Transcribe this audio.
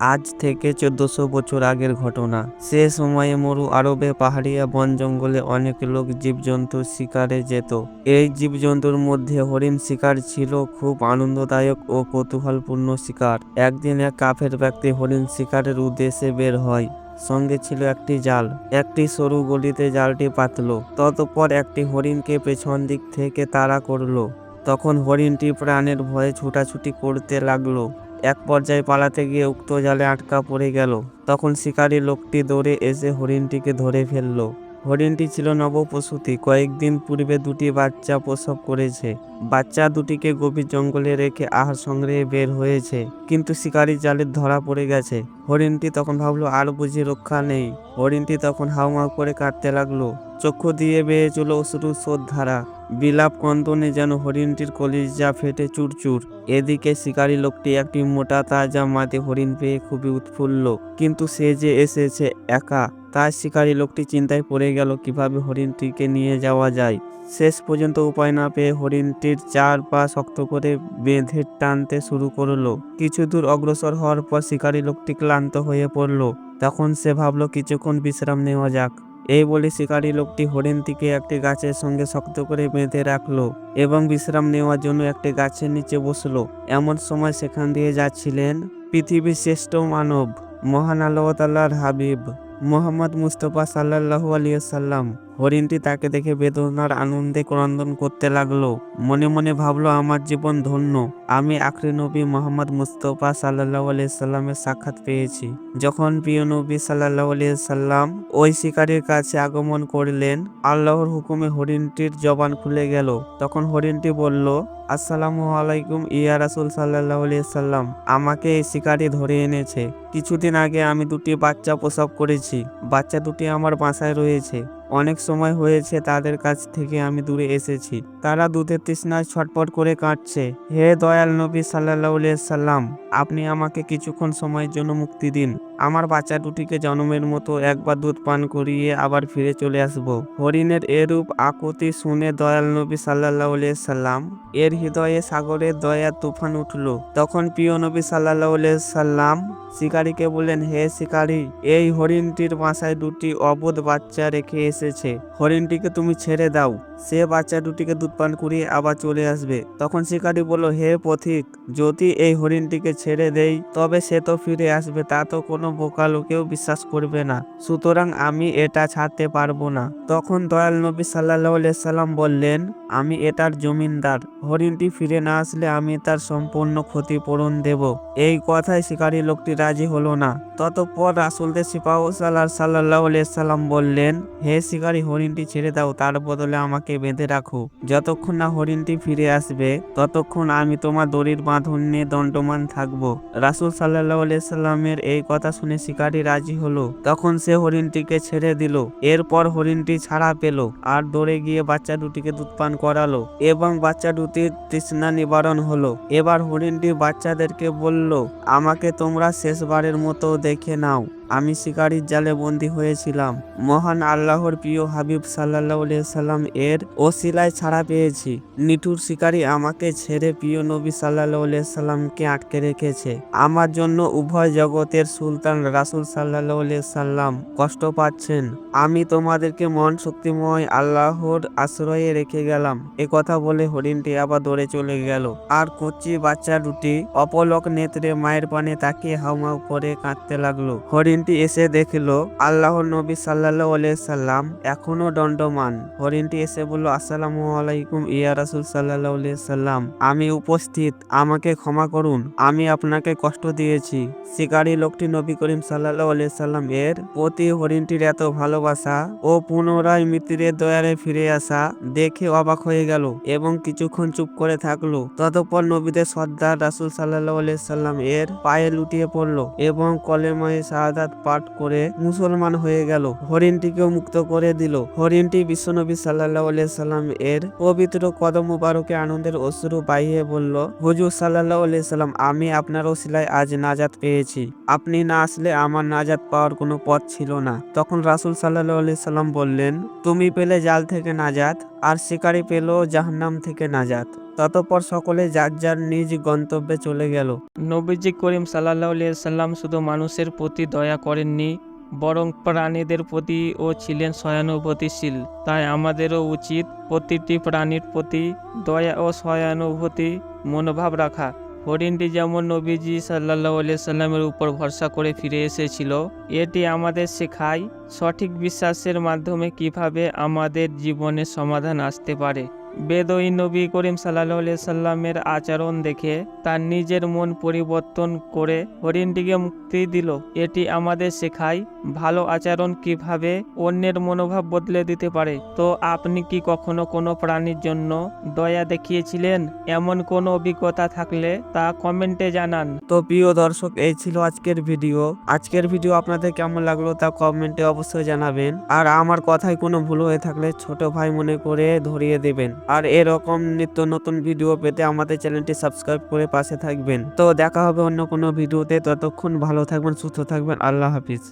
আজ থেকে চোদ্দশো বছর আগের ঘটনা। সে সময়ে মরু আরবে পাহাড়িয়া বন জঙ্গলে অনেক লোক জীবজন্তু শিকারে যেত। এই জীবজন্তুর মধ্যে হরিণ শিকার ছিল, খুব আনন্দদায়ক ও কৌতূহলপূর্ণ শিকার। একদিন এক কাফের ব্যক্তি হরিণ শিকারের উদ্দেশ্যে বের হয়। সঙ্গে ছিল একটি জাল। একটি সরু গলিতে জালটি পাতলো। ততপর একটি হরিণকে পেছন দিক থেকে তাড়া করল। তখন হরিণটি প্রাণের ভয়ে ছুটাছুটি করতে লাগল। এক পর্যায়ে পালাতে গিয়ে উক্ত জালে আটকা পড়ে গেল। তখন শিকারী লোকটি দৌড়ে এসে হরিণটিকে ধরে ফেলল। হরিণটি ছিল নবপ্রসূতি। কয়েকদিন পূর্বে দুটি বাচ্চা প্রসব করেছে। বাচ্চা দুটিকে গভীর জঙ্গলে রেখে আহার সংগ্রহে বের হয়েছে, কিন্তু শিকারী জালে ধরা পড়ে গেছে। হরিণটি তখন ভাবলো, আর বুঝি রক্ষা নেই। হরিণটি তখন হাউমাউ করে কাটতে লাগল। চক্ষু দিয়ে বেয়ে চলো অশ্রু ধারা। বিলাপ কন্দনে যেন হরিণটির কলিজা ফেটে চুরচুর। এদিকে শিকারী লোকটি একটি মোটা তাজা মাতে হরিণ পেয়ে খুবই উৎফুল্ল। কিন্তু সে যে এসেছে একা, তাই শিকারী লোকটি চিন্তায় পড়ে গেল কীভাবে হরিণটিকে নিয়ে যাওয়া যায়। শেষ পর্যন্ত উপায় না পেয়ে হরিণটির চার পা শক্ত করে বেঁধে টানতে শুরু করল। কিছু দূর অগ্রসর হওয়ার পর শিকারী লোকটি ক্লান্ত হয়ে পড়ল। তখন সে ভাবলো, কিছুক্ষণ বিশ্রাম নেওয়া যাক। এই বলে শিকারী লোকটি হরিণটিকে একটি গাছের সঙ্গে শক্ত করে বেঁধে রাখল এবং বিশ্রাম নেওয়ার জন্য একটি গাছের নিচে বসল। এমন সময় সেখান দিয়ে যাচ্ছিলেন পৃথিবীর শ্রেষ্ঠ মানব, মহান আল্লাহ হাবিব, মোহাম্মদ মুস্তফা সাল্লাহ আলিয়া সাল্লাম হরিণটি তাকে দেখে বেদনার আনন্দে ক্রন্দন করতে লাগল। মনে মনে ভাবলো, আমার জীবন ধন্য। আমি আখরি নবী মোহাম্মদ মুস্তফা সাল্লাহ সাল্লামের সাক্ষাৎ পেয়েছি। যখন প্রিয় নবী সাল্লাহ সাল্লাম ওই শিকারীর কাছে আগমন করলেন, আল্লাহর হুকুমে হরিণটির জবান খুলে গেল। তখন হরিণটি বলল, আসসালামু আলাইকুম ইয়া রাসুল সাল্লাহ সাল্লাম। আমাকে এই শিকারি ধরে এনেছে। কিছুদিন আগে আমি দুটি বাচ্চা প্রসব করেছি। বাচ্চা দুটি আমার বাসায় রয়েছে। অনেক সময় হয়েছে তাদের কাছ থেকে আমি দূরে এসেছি। তারা দুধের তৃষ্ণায় ছটপট করে কাটছে হে দয়াল নবী সাল্লাহ সাল্লাম, আপনি আমাকে কিছুক্ষণ সময়ের জন্য মুক্তি দিন। আমার বাচ্চা দুটিকে জন্মের মতো একবার দুধ পান করিয়ে আবার ফিরে চলে আসব। হরিণের এরূপ আকুতি শুনে দয়াল নবী সাল্লাহ সাল্লাম, এর হৃদয়ে সাগরের দয়া তুফান উঠল। তখন প্রিয় নবী সাল্লাহ সাল্লাম শিকারীকে বললেন, হে শিকারী, এই হরিণটির বাসায় দুটি অবোধ বাচ্চা রেখে এসেছে। হরিণটিকে তুমি ছেড়ে দাও। সে বাচ্চা দুটিকে দুধ পান করিয়ে আবার চলে আসবে। তখন শিকারী বলল, হে পথিক, যদি এই হরিণটিকে ছেড়ে দেই, তবে সে তো ফিরে আসবে, তা তো কোনো বোকা লোকেও বিশ্বাস করবে না। সুতরাং আমি এটা ছাড়তে পারব না। তখন দয়াল নবী সাল্লাহ সাল্লাম বললেন, আমি এটার জমিনদার। হরিণটি ফিরে না আসলে আমি তার সম্পূর্ণ ক্ষতিপূরণ দেব। এই কথায় শিকারী লোকটি রাজি হলো না। ততপর রাসুলদের সিপাহ সাল্লাহ সাল্লাহ সাল্লাম বললেন, হে শিকারী, হরিণটি ছেড়ে দাও, তার বদলে আমাকে বেঁধে রাখো। যতক্ষণ না হরিণটি ফিরে আসবে, ততক্ষণ আমি তোমার দড়ির বাঁধন নিয়ে দণ্ডমান থাকব। রাসুল সাল্লাহ সাল্লামের এই কথা শুনে শিকারী রাজি হলো। তখন সে হরিণটিকে ছেড়ে দিল। এরপর হরিণটি ছাড়া পেল আর দৌড়ে গিয়ে বাচ্চা দুটিকে দুধ পান করালো এবং বাচ্চা দুটির তৃষ্ণা নিবারণ হলো। এবার হরিণটি বাচ্চাদেরকে বলল, আমাকে তোমরা শেষবারের মতো দেখে নাও। আমি শিকারির জালে বন্দি হয়েছিলাম। মহান আল্লাহর প্রিয় হাবিব সাল্লাহ সাল্লাম এর ওসিলায় ছাড়া পেয়েছি। নিঠুর শিকারী আমাকে ছেড়ে প্রিয় নবী সাল্লাহ সাল্লামকে আটকে রেখেছে। আমার জন্য উভয় জগতের সুলতান রাসুল সাল্লাহ সাল্লাম কষ্ট পাচ্ছেন। আমি তোমাদেরকে মন শক্তিময় আল্লাহর আশ্রয়ে রেখে গেলাম। এ কথা বলে হরিণটি আবার দৌড়ে চলে গেল। আর কচি বাচ্চা দুটি অপলক নেত্রে মায়ের পানে তাকিয়ে হাউমাউ করে কাঁদতে লাগল। হরিণটি এসে দেখল, আল্লাহর নবী সাল্লাহ সাল্লাম এখনও দণ্ডমান। হরিণটি এসে বলল, আসসালামু আলাইকুম ইয়া রাসুল সাল্লাহ সাল্লাম। আমি উপস্থিত, আমাকে ক্ষমা করুন। আমি আপনাকে কষ্ট দিয়েছি। শিকারী লোকটি নবী করিম সাল্লাহ সাল্লাম এর প্রতি হরিণটির এত ভালোবাসা ও পুনরায় মৃত্যুর দয়ারে ফিরে আসা দেখে অবাক হয়ে গেল এবং কিছুক্ষণ চুপ করে থাকল। ততপর নবীদের সর্দার রাসুল সাল্লাহ সাল্লাম এর পায়ে লুটিয়ে পড়ল এবং কলেমায় শাহাদাত পাঠ করে মুসলমান হয়ে গেল। হরিণটিকেও মুক্ত করে দিল। হরিণটি বিশ্বনবী সাল্লাহ সাল্লাম এর পবিত্র কদম মুবারকে আনন্দের অশ্রু বাইয়ে বলল, হুজুর সাল্লাহ সাল্লাম, আমি আপনার ওসিলায় আজ নাজাত পেয়েছি। আপনি না আসলে আমার নাজাত পাওয়ার কোনো পথ ছিল না। তখন রাসুল সাল্লাহ সাল্লাম বললেন, তুমি পেলে জাল থেকে নাজাত, আর শিকারি পেল জাহান্নাম থেকে নাজাত। ততপর সকলে যার যার নিজ গন্তব্যে চলে গেল। নবীজি করিম সাল্লাহ সাল্লাম শুধু মানুষের প্রতি দয়া করেননি, বরং প্রাণীদের প্রতিও ছিলেন সহানুভূতিশীল তাই আমাদেরও উচিত প্রতিটি প্রাণীর প্রতি দয়া ও সহানুভূতি মনোভাব রাখা। হরিণটি যেমন নবীজি সাল্লাহ সাল্লামের উপর ভরসা করে ফিরে এসেছিল, এটি আমাদের শেখায় সঠিক বিশ্বাসের মাধ্যমে কীভাবে আমাদের জীবনে সমাধান আসতে পারে। বেদই নবী করিম সাল্লাহ সাল্লামের আচরণ দেখে তার নিজের মন পরিবর্তন করে হরিণটিকে মুক্তি দিল। এটি আমাদের শেখায় ভালো আচরণ কীভাবে অন্যের মনোভাব বদলে দিতে পারে। তো আপনি কি কখনো কোনো প্রাণীর জন্য দয়া দেখিয়েছিলেন? এমন কোনো অভিজ্ঞতা থাকলে তা কমেন্টে জানান। তো প্রিয় দর্শক, এই ছিল আজকের ভিডিও। আজকের ভিডিও আপনাদের কেমন লাগল তা কমেন্টে অবশ্যই জানাবেন। আর আমার কথায় কোনো ভুল হয়ে থাকলে ছোট ভাই মনে করে ধরিয়ে দেবেন। আর এরকম নিত্য নতুন ভিডিও পেতে আমাদের চ্যানেলটি সাবস্ক্রাইব করে পাশে থাকবেন। তো দেখা হবে অন্য কোনো ভিডিওতে ততক্ষণ ভালো থাকবেন, সুস্থ থাকবেন। আল্লাহ হাফিজ।